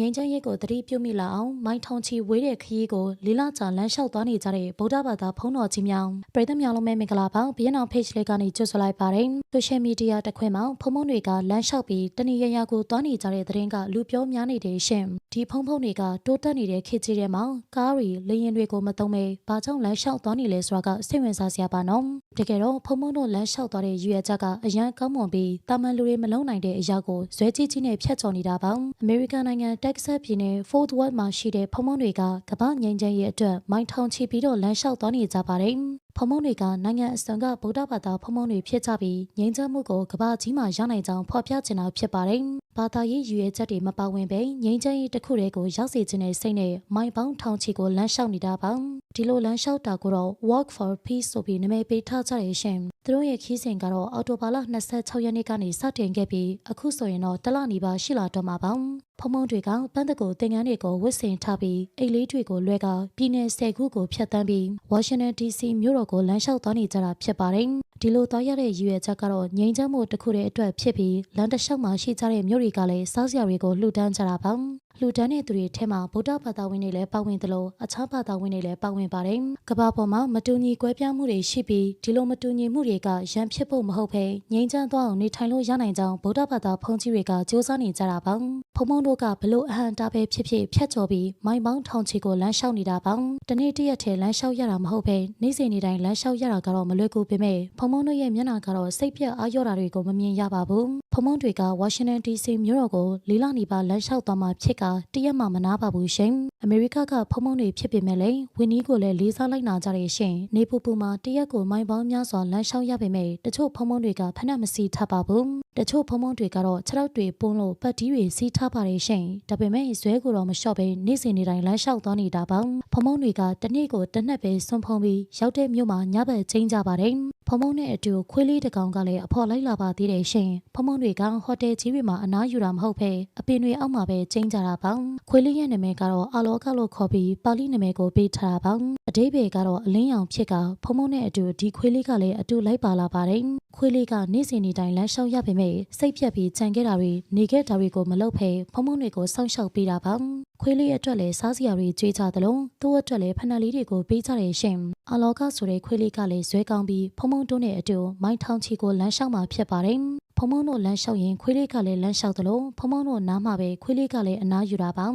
ငိမ့်ချမ်းရိတ်ကိုသတိပြုမိလာအောင်မိုင်းထောင်ချီဝေးတဲ့ခရီးကိုလီလာချာလမ်းလျှောက်သွားနေကြတဲ့ဗုဒ္ဓဘာသာဖုံးတော်ကြီးများပရိသတ်များလုံးပဲမင်္ဂလာပါဘီယန်အောင် page လေးကနေကြိုဆိုလိုက်ပါတယ်ဆိုရှယ်မီဒီယာတစ်ခွင်မှာဖုံဖုံတွေကလမ်းလျှောက်ပြီးတဏီရရကိုသွားနေကြတဲ့သတင်းကလူပြောများနေတယ်ရှင်ဒီဖုံဖုံတွေကတိုးတက်နေတဲ့ခေတ်ကြီးထဲမှာကားတွေလေရင်တွေကိုမသုံးပဲဘာကြောင့်လမ်းလျှောက်သွားနေလဲဆိုတာကစိတ်ဝင်စားစရာပါနော်တကယ်တော့ဖုံဖုံတို့လမ်းလျှောက်သွားတဲ့ရွေချက်ကအရန်ကောင်းမွန်ပြီးတာမန်လူတွေမလုံနိုင်တဲ့အရာကိုဇွဲကြီးကြီးနဲ့ဖျက်ချော်နေတာပါအမေရိကန်နိုင်ငံတက်ဆတ်ပြည်နယ် Fort Worth မှာရှိတဲ့ဖုံဖုံတွေကကမ္ဘာငြိမ်းချမ်းရေးအတွက်မိုင်းထောင်ချပြီးတော့လမ်းလျှောက်သွားနေကြပါတယ် ဖုံဖုံတွေကနိုင်ငံအစုံကဗုဒ္ဓဘာသာဖုံဖုံတွေဖြစ်ကြပြီးငြိမ်းချမ်းမှုကိုကမ္ဘာကြီးမှာရနိုင်ကြောင်းဖော်ပြချင်တာဖြစ်ပါတယ်။ဘာသာရေးရည်ရွယ်ချက်တွေမပါဝင်ပဲငြိမ်းချမ်းရေးတစ်ခုတည်းကိုရောက်စေခြင်းနဲ့စိတ်နဲ့မိုင်းပေါင်းထောင်ချီကိုလမ်းလျှောက်နေတာပါ။ဒီလိုလမ်းလျှောက်တာကိုတော့ Walk for Peace ဆိုပြီးနာမည်ပေးထားကြတယ်ရှင်။သူတို့ရဲ့ခီးစဉ်ကတော့အော်တိုဘာလ26ရက်နေ့ကနေစတင်ခဲ့ပြီးအခုဆိုရင်တော့တလနီပါရှိလာတော့မှာပါ။ဖုံဖုံတွေကပန်းတကိုသင်္ကန်းတွေကိုဝတ်ဆင်ထားပြီးအိတ်လေးတွေကိုလွှဲကပြည်내ဆယ်ခုကိုဖျက်တမ်းပြီး Washington DC မြို့တော်ကိုလမ်းလျှောက်သွားနေကြတာဖြစ်ပါတယ်။ဒီလိုသွားရတဲ့ရည်ရွယ်ချက်ကတော့ငြိမ်းချမ်းမှုတစ်ခုတည်းအတွက်ဖြစ်ပြီးလမ်းတစ်လျှောက်မှာရှိကြတဲ့မြို့တွေကလည်းစားစရာတွေကိုလှူဒန်းကြတာပါ။ လှူဒန်းတဲ့သူတွေထဲမှာဗုဒ္ဓဘာသာဝင်တွေလည်းပါဝင်သလိုအခြားဘာသာဝင်တွေလည်းပါဝင်ပါတယ်။ကမ္ဘာပေါ်မှာမတူညီကွဲပြားမှုတွေရှိပြီးဒီလိုမတူညီမှုတွေကရန်ဖြစ်ဖို့မဟုတ်ဘဲငြိမ်းချမ်းသွားအောင်နေထိုင်လို့ရနိုင်ကြောင်းဗုဒ္ဓဘာသာဘုန်းကြီးတွေကကြိုးစားနေကြတာပါ။ဖုံဖုံတို့ကဘလို့အဟံတားပဲဖြစ်ဖြစ်ဖြတ်ကျော်ပြီးမိုင်းပေါင်းထောင်ချီကိုလမ်းလျှောက်နေတာပါ။တနေ့တရက်ထဲလမ်းလျှောက်ရတာမဟုတ်ဘဲနေ့စဉ်နေ့တိုင်းလမ်းလျှောက်ရတာကတော့မလွယ်ကူပေမဲ့ဖုံဖုံတို့ရဲ့မျက်နှာကတော့စိတ်ပြတ်အားလျော့တာတွေကိုမမြင်ရပါဘူး။ဖုံဖုံတွေကဝါရှင်တန် DC မြို့တော်ကိုလေးလနီပါလမ်းလျှောက်သွားမှဖြစ်ကတရက်မှမနာပါဘူးရှင်။အမေရိကကဖုံဖုံတွေဖြစ်ပေမဲ့လည်းဝင်းနီးကိုလည်းလေးစားလိုက်နာကြတယ်ရှင်။နေပူပူမှာတရက်ကိုမိုင်းပေါင်းများစွာလမ်းလျှောက်ရပေမဲ့တချို့ဖုံဖုံတွေကဖက်နှက်မစီထားပါဘူး။တချို့ဖုံဖုံတွေကတော့ခြေထောက်တွေပွန်းလို့ပတ်တီးတွေစီးထားပါတယ်ရှင်။ဒါပေမဲ့ဇွဲကိုတော့မလျှော့ဘဲနေ့စဉ်နေ့တိုင်းလမ်းလျှောက်သွားနေတာပါ။ဖုံဖုံတွေကတနေ့ကိုတစ်နက်ပဲစွန့်ဖုံးပြီးရောက်တဲ့မြို့မှာညဘက်ချင်းကြပါတယ်။ ဖုံဖုံနဲ့အတူခွေးလေးတစ်ကောင်ကလည်းအဖော်လိုက်လာပါသေးတယ်ရှင်။ဖုံဖုံတွေကဟိုတယ်ကြီးတွေမှာအနားယူတာမဟုတ်ဘဲအပင်တွေအောက်မှာပဲချင်းကြတာပါ။ခွေးလေးရဲ့နာမည်ကတော့အာလောကလို့ခေါ်ပြီးပါဠိနာမည်ကိုပေးထားတာပါ။အတိဘယ်ကတော့အလင်းရောင်ဖြစ်ကဖုံဖုံနဲ့အတူဒီခွေးလေးကလည်းအတူလိုက်ပါလာပါတယ်။ခွေးလေးကနေ့စဉ်နေ့တိုင်းလမ်းလျှောက်ရပေမဲ့စိတ်ပြက်ပြီးကြံခဲ့တာတွေနေခဲ့တာတွေကိုမလုပ်ဖဲဖုံဖုံတွေကိုစောင့်ရှောက်ပေးတာပါ။ခွေးလေးအတွက်လည်းစားစရာတွေကြွေးကြသလိုသူ့အတွက်လည်းဖဏလေးတွေကိုပေးကြတယ်ရှင်။အလောကဆိုတဲ့ခွေးလေးကလည်းဇွဲကောင်းပြီးဖုံဖုံတွန်းနဲ့အတူမိုင်းထောင်ချီကိုလမ်းလျှောက်မှာဖြစ်ပါတယ်။ဖုံဖုံတို့လမ်းလျှောက်ရင်ခွေးလေးကလည်းလမ်းလျှောက်သလိုဖုံဖုံတို့နားမှာပဲခွေးလေးကလည်းအနားယူတာပါ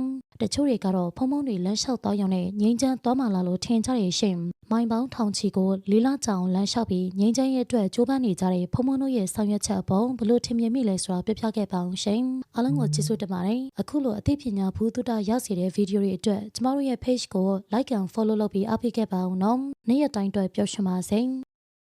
တချို့တွေကတော့ဖုံဖုံတွေလမ်းလျှောက်သွားရုံနဲ့ငိမ့်ချမ်းသွားမှလာလို့ထင်ကြရရှင်မိုင်ပေါင်းထောင်ချီကိုလေးလကြောင်လမ်းလျှောက်ပြီးငိမ့်ချမ်းရဲ့အတွက်ကြိုးပမ်းနေကြတဲ့ဖုံဖုံတို့ရဲ့ဆောင်ရွက်ချက်အပေါ်ဘလို့ထင်မြင်မိလဲဆိုတာပြပြခဲ့ပါအောင်ရှင်အားလုံးကိုကျေးဇူးတင်ပါတယ်အခုလိုအသိပညာဘူးတုဒရစေတဲ့ဗီဒီယိုတွေအတွက်ကျမတို့ရဲ့ page ကို like and follow လုပ်ပြီးအားပေးခဲ့ပါအောင်နော်နေ့ရက်တိုင်းအတွက်ပျော်ရွှင်ပါစေ